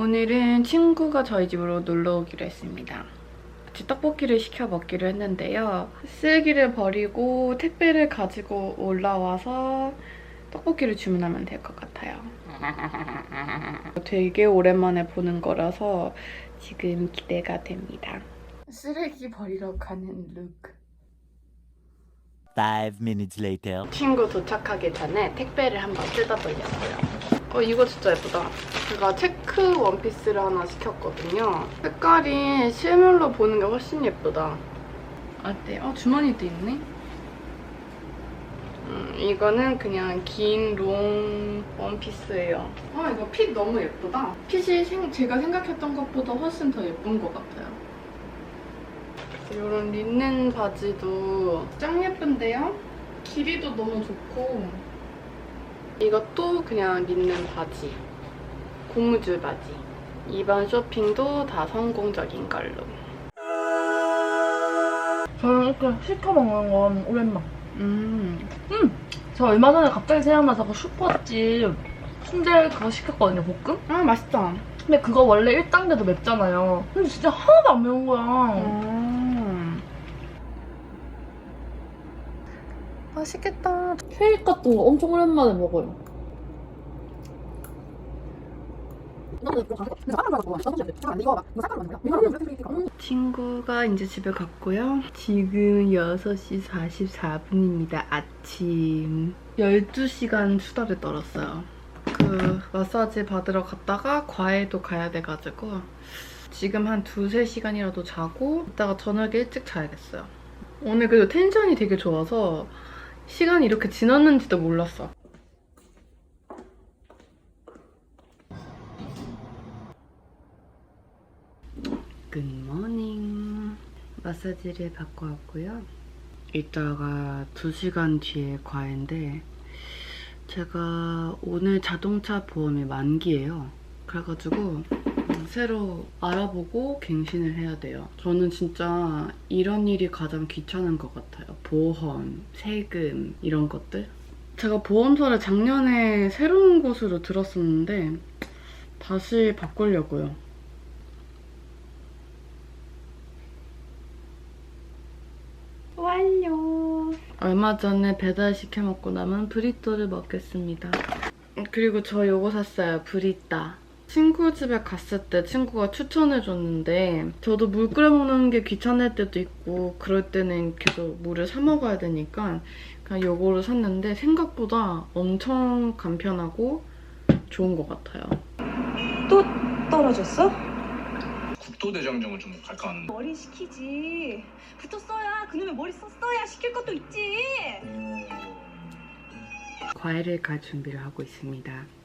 오늘은 친구가 저희 집으로 놀러 오기로 했습니다. 같이 떡볶이를 시켜 먹기로 했는데요. 쓰레기를 버리고 택배를 가지고 올라와서 떡볶이를 주문하면 될 것 같아요. 되게 오랜만에 보는 거라서 지금 기대가 됩니다. 쓰레기 버리러 가는 룩. Five minutes later. 친구 도착하기 전에 택배를 한번 뜯어보려고요. 어, 이거 진짜 예쁘다. 제가 체크 원피스를 하나 시켰거든요. 색깔이 실물로 보는 게 훨씬 예쁘다. 어때? 어, 주머니도 있네? 음, 이거는 그냥 긴 롱 원피스예요. 아, 이거 핏 너무 예쁘다. 핏이 생- 제가 생각했던 것보다 훨씬 더 예쁜 것 같아요. 이런 린넨 바지도 짱 예쁜데요? 길이도 너무 좋고 이것도 그냥 린넨 바지 고무줄 바지 이번 쇼핑도 다 성공적인 걸로 저는 이렇게 시켜 먹는 건 오랜만. 음저 얼마 전에 갑자기 생각나서 그 슈퍼집 순대 그거 시켰거든요, 볶음? 아 맛있다 근데 그거 원래 1단계도 맵잖아요. 근데 진짜 하나도 안 매운 거야. 음. 맛있겠다 케이크 같은 거 엄청 오랜만에 먹어요. 친구가 이제 집에 갔고요. 지금 6시 44분입니다. 아침. 12시간 수다를 떨었어요. 그 마사지 받으러 갔다가 과외도 가야 돼가지고 지금 한 두세 시간이라도 자고 이따가 저녁에 일찍 자야겠어요. 오늘 그래도 텐션이 되게 좋아서 시간이 이렇게 지났는지도 몰랐어. 굿모닝 마사지를 받고 왔고요. 이따가 2시간 뒤에 과외인데 제가 오늘 자동차 보험이 만기예요. 그래가지고 음, 새로 알아보고 갱신을 해야 돼요 저는 진짜 이런 일이 가장 귀찮은 것 같아요 보험, 세금 이런 것들 제가 보험사를 작년에 새로운 곳으로 들었었는데 다시 바꾸려고요 완료. 얼마 전에 배달 시켜 먹고 남은 브리또를 먹겠습니다. 그리고 저 요거 샀어요. 브리따. 친구 집에 갔을 때 친구가 추천해줬는데 저도 물 끓여 먹는 게 귀찮을 때도 있고 그럴 때는 계속 물을 사 먹어야 되니까 그냥 요거를 샀는데 생각보다 엄청 간편하고 좋은 것 같아요. 또 떨어졌어? 국토대장정을 좀 갈까 하는데 머리 시키지. 붙었어야 그놈의 머리 썼어야 시킬 것도 있지. 과외를 갈 준비를 하고 있습니다.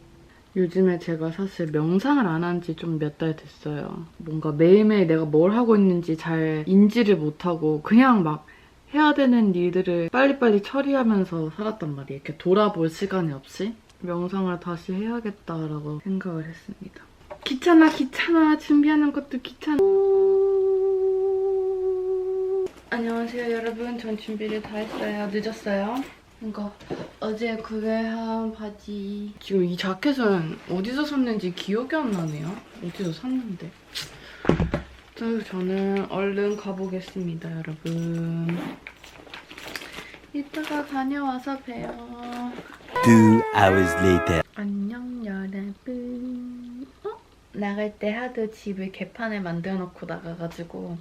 요즘에 제가 사실 명상을 안 한 지 좀 몇 달 됐어요. 뭔가 매일매일 내가 뭘 하고 있는지 잘 인지를 못하고 그냥 막 해야 되는 일들을 빨리빨리 처리하면서 살았단 말이에요. 이렇게 돌아볼 시간이 없이. 명상을 다시 해야겠다라고 생각을 했습니다. 귀찮아, 귀찮아. 준비하는 것도 귀찮아. 안녕하세요, 여러분. 전 준비를 다 했어요. 늦었어요. 이거 어제 구매한 바지. 지금 이 자켓은 어디서 샀는지 기억이 안 나네요. 어디서 샀는데. 저는 얼른 가보겠습니다, 여러분. 이따가 다녀와서 봬요. Two hours later. 안녕, 여러분. 어? 나갈 때 하도 집을 개판에 만들어 놓고 나가가지고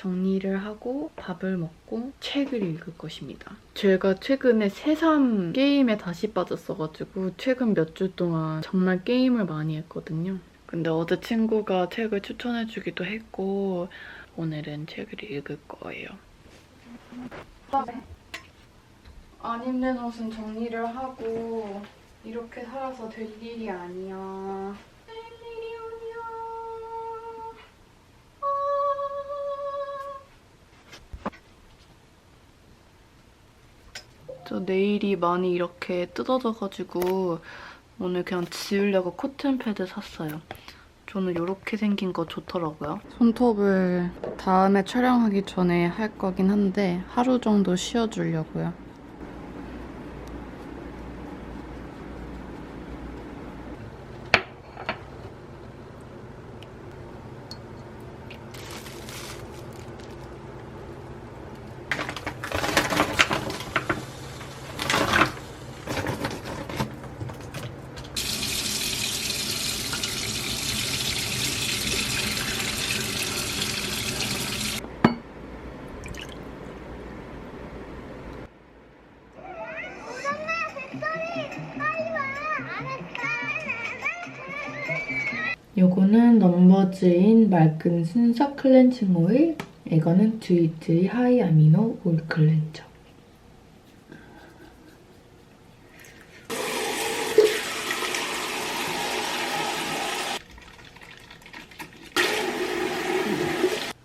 정리를 하고 밥을 먹고 책을 읽을 것입니다. 제가 최근에 새삼 게임에 다시 빠졌어가지고 최근 몇 주 동안 정말 게임을 많이 했거든요. 근데 어제 친구가 책을 추천해주기도 했고 오늘은 책을 읽을 거예요. 안 입는 옷은 정리를 하고 이렇게 살아서 될 일이 아니야. 저 네일이 많이 이렇게 뜯어져가지고 오늘 그냥 지우려고 코튼 패드 샀어요. 저는 이렇게 생긴 거 좋더라고요. 손톱을 다음에 촬영하기 전에 할 거긴 한데 하루 정도 쉬어주려고요. 요거는 넘버즈인 맑은 순서 클렌징 오일. 이거는 듀이트의 하이 아미노 오일 클렌저.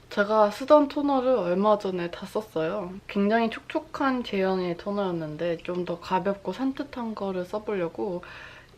제가 쓰던 토너를 얼마 전에 다 썼어요. 굉장히 촉촉한 제형의 토너였는데 좀 더 가볍고 산뜻한 거를 써보려고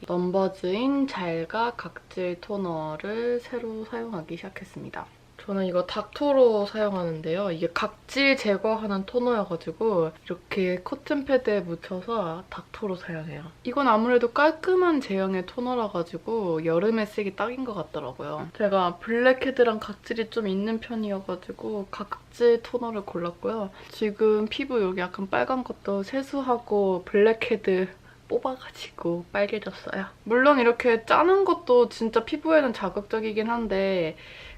넘버즈인 잘가 각질 토너를 새로 사용하기 시작했습니다. 저는 이거 닥토로 사용하는데요. 이게 각질 제거하는 토너여가지고 이렇게 코튼 패드에 묻혀서 닥토로 사용해요. 이건 아무래도 깔끔한 제형의 토너라 가지고 여름에 쓰기 딱인 것 같더라고요. 제가 블랙헤드랑 각질이 좀 있는 편이어가지고 각질 토너를 골랐고요. 지금 피부 여기 약간 빨간 것도 세수하고 블랙헤드 뽑아가지고 빨개졌어요. 물론 이렇게 짜는 것도 진짜 피부에는 자극적이긴 한데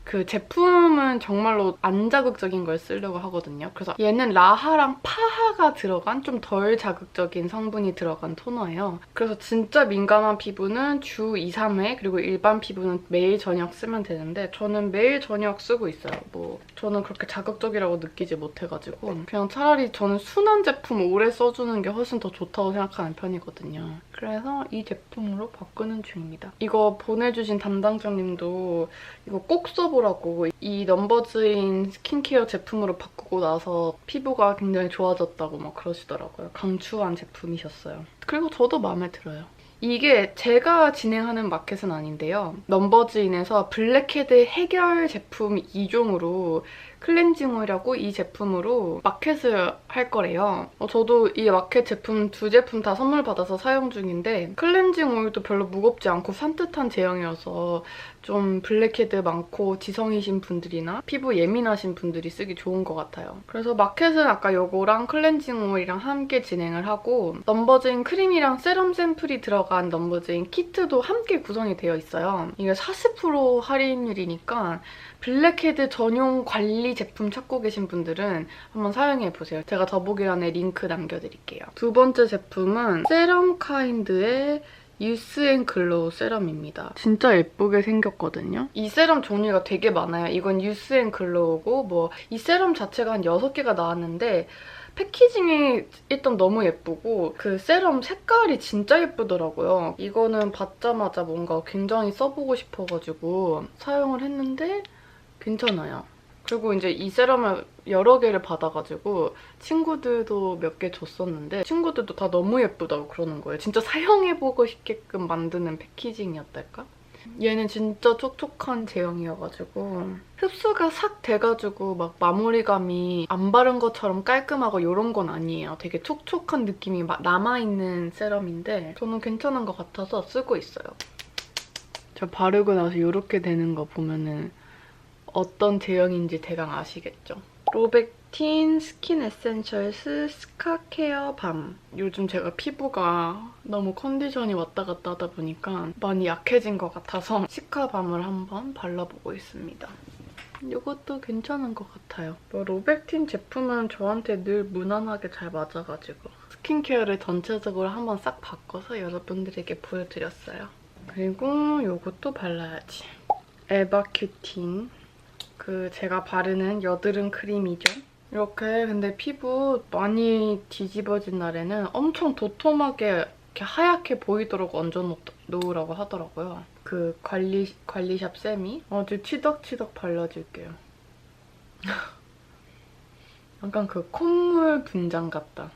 그 제품은 정말로 안 자극적인 걸 쓰려고 하거든요. 그래서 얘는 라하랑 파하가 들어간 좀 덜 자극적인 성분이 들어간 토너예요. 그래서 진짜 민감한 피부는 주 2, 3회 그리고 일반 피부는 매일 저녁 쓰면 되는데 저는 매일 저녁 쓰고 있어요. 뭐 저는 그렇게 자극적이라고 느끼지 못해가지고 그냥 차라리 저는 순한 제품 오래 써주는 게 훨씬 더 좋다고 생각하는 편이거든요. 그래서 이 제품으로 바꾸는 중입니다. 이거 보내주신 담당자님도 이거 꼭 써보라고 이 넘버즈인 스킨케어 제품으로 바꾸고 나서 피부가 굉장히 좋아졌다고 막 그러시더라고요. 강추한 제품이셨어요. 그리고 저도 마음에 들어요. 이게 제가 진행하는 마켓은 아닌데요. 넘버즈인에서 블랙헤드 해결 제품 2종으로 클렌징 오일하고 이 제품으로 마켓을 할 거래요. 어, 저도 이 마켓 제품 두 제품 다 선물 받아서 사용 중인데 클렌징 오일도 별로 무겁지 않고 산뜻한 제형이어서 좀 블랙헤드 많고 지성이신 분들이나 피부 예민하신 분들이 쓰기 좋은 것 같아요. 그래서 마켓은 아까 요거랑 클렌징 오일이랑 함께 진행을 하고 넘버즈인 크림이랑 세럼 샘플이 들어간 넘버즈인 키트도 함께 구성이 되어 있어요. 이게 40% 할인율이니까 블랙헤드 전용 관리 제품 찾고 계신 분들은 한번 사용해보세요. 제가 더보기란에 링크 남겨드릴게요. 두 번째 제품은 세럼 카인드의 유스 앤 글로우 세럼입니다. 진짜 예쁘게 생겼거든요. 이 세럼 종류가 되게 많아요. 이건 유스 앤 글로우고 뭐 이 세럼 자체가 한 6개가 나왔는데 패키징이 일단 너무 예쁘고 그 세럼 색깔이 진짜 예쁘더라고요. 이거는 받자마자 뭔가 굉장히 써보고 싶어가지고 사용을 했는데 괜찮아요. 그리고 이제 이 세럼을 여러 개를 받아가지고 친구들도 몇 개 줬었는데 친구들도 다 너무 예쁘다고 그러는 거예요. 진짜 사용해보고 싶게끔 만드는 패키징이었달까? 얘는 진짜 촉촉한 제형이어가지고 흡수가 싹 돼가지고 막 마무리감이 안 바른 것처럼 깔끔하고 이런 건 아니에요. 되게 촉촉한 느낌이 막 남아있는 세럼인데 저는 괜찮은 것 같아서 쓰고 있어요. 저 바르고 나서 이렇게 되는 거 보면은 어떤 제형인지 대강 아시겠죠? 로백틴 스킨 에센셜스 스카케어 밤. 요즘 제가 피부가 너무 컨디션이 왔다 갔다 하다 보니까 많이 약해진 것 같아서 시카밤을 한번 발라보고 있습니다. 이것도 괜찮은 것 같아요. 뭐 로백틴 제품은 저한테 늘 무난하게 잘 맞아가지고 스킨케어를 전체적으로 한번 싹 바꿔서 여러분들에게 보여드렸어요. 그리고 이것도 발라야지. 에바큐틴 그 제가 바르는 여드름 크림이죠. 이렇게 근데 피부 많이 뒤집어진 날에는 엄청 도톰하게 이렇게 하얗게 보이도록 얹어 놓으라고 하더라고요. 그 관리, 관리샵 쌤이 아주 치덕치덕 발라줄게요. 약간 그 콧물 분장 같다.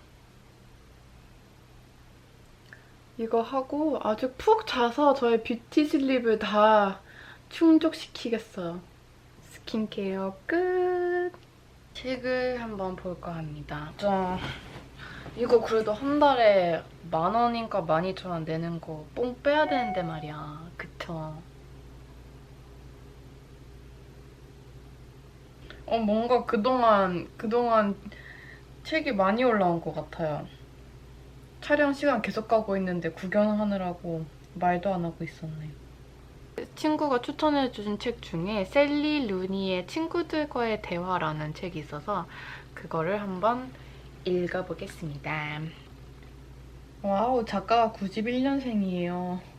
이거 하고 아주 푹 자서 저의 뷰티 슬립을 다 충족시키겠어요. 스킨케어 끝! 책을 한번 볼까 합니다. 저 이거 그래도 한 달에 만 원인가 만 이천 원 내는 거 뽕 빼야 되는데 말이야. 그쵸? 어 뭔가 그동안 그동안 책이 많이 올라온 것 같아요. 촬영 시간 계속 가고 있는데 구경하느라고 말도 안 하고 있었네요. 친구가 추천해준 책 중에 셀리 루니의 친구들과의 대화라는 책이 있어서 그거를 한번 읽어보겠습니다. 와우, 작가가 91년생이에요.